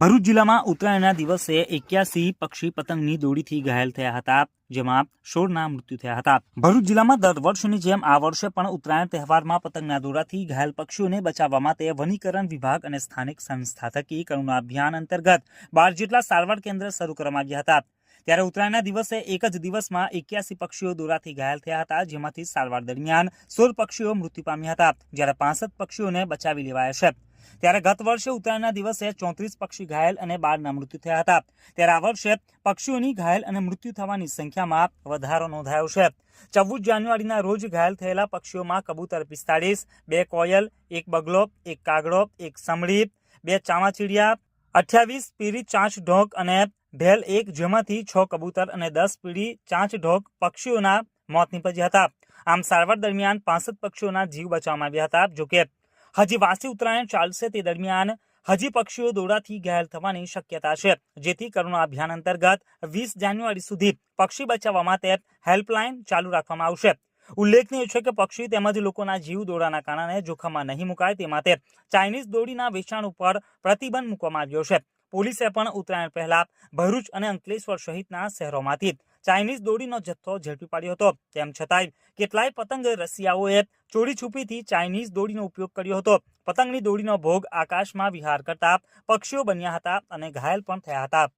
ભરૂચ જિલ્લામાં ઉત્તરાયણના દિવસે એક્યાસી પક્ષી પતંગની દોરીથી ઘાયલ થયા હતા, જેમાં સોળના મૃત્યુ થયા હતા. ભરૂચ જિલ્લામાં દર વર્ષની જેમ આ વર્ષે પણ ઉત્તરાયણ તહેવારમાં પતંગના દોરાથી ઘાયલ પક્ષીઓને બચાવવા માટે વનીકરણ વિભાગ અને સ્થાનિક સંસ્થા થકી કરુણા અભિયાન અંતર્ગત બાર જેટલા સારવાર કેન્દ્ર શરૂ કરવામાં આવ્યા હતા. ત્યારે ઉત્તરાયણના દિવસે એક જ દિવસમાં એક્યાસી પક્ષીઓ દોરાથી ઘાયલ થયા હતા, જેમાંથી સારવાર દરમિયાન સોળ પક્ષીઓ મૃત્યુ પામ્યા હતા, જ્યારે પાસઠ પક્ષીઓને બચાવી લેવાયા છે. ત્યારે ગત વર્ષે ઉત્તરાયણના દિવસે ચોત્રીસ પક્ષી ઘાયલ અને બારના મૃત્યુ થયા હતા. ત્યારે આ વર્ષે પક્ષીઓની ઘાયલ અને મૃત્યુ થવાની સંખ્યામાં વધારો નોંધાયો છે. ચૌદ જાન્યુઆરીના રોજ ઘાયલ થયેલા પક્ષીઓમાં કબૂતર પિસ્તાળીસ, બે કોયલ, એક બગલો, એક કાગડો, એક સમળી બે ચામાચીડિયા, અઠ્યાવીસ પીરી ચાંચ ઢોક અને ઢેલ એક, જેમાંથી છ કબૂતર અને દસ પીડી ચાંચ ઢોક પક્ષીઓના મોત નીપજ્યા હતા. આમ સારવાર દરમિયાન પાસઠ પક્ષીઓના જીવ બચાવવામાં આવ્યા હતા, જોકે હજી વાસી ઉત્તરાયણ ચાલશે તે દરમિયાન હજી પક્ષીઓ દોડાથી ઘાયલ થવાની શક્યતા છે. જેથી કરુણા અભિયાન અંતર્ગત વીસ જાન્યુઆરી સુધી પક્ષી બચાવવા માટે હેલ્પલાઇન ચાલુ રાખવામાં આવશે. ઉલ્લેખનીય છે કે પક્ષી તેમજ લોકોના જીવ દોડાના કારણે જોખમમાં નહીં મુકાય તે માટે ચાઇનીઝ દોડીના વેચાણ ઉપર પ્રતિબંધ મૂકવામાં આવ્યો છે. પોલીસે પણ ઉત્તરાયણ પહેલા ભરૂચ અને અંકલેશ્વર સહિતના શહેરોમાંથી ચાઇનીઝ દોડીનો જથ્થો ઝડપી પાડ્યો હતો. તેમ છતાંય કેટલાય પતંગ રસિયાઓએ ચોરી છુપીથી ચાઇનીઝ દોડીનો ઉપયોગ કર્યો હતો. પતંગની દોડીનો ભોગ આકાશમાં વિહાર કરતા પક્ષીઓ બન્યા હતા અને ઘાયલ પણ થયા હતા.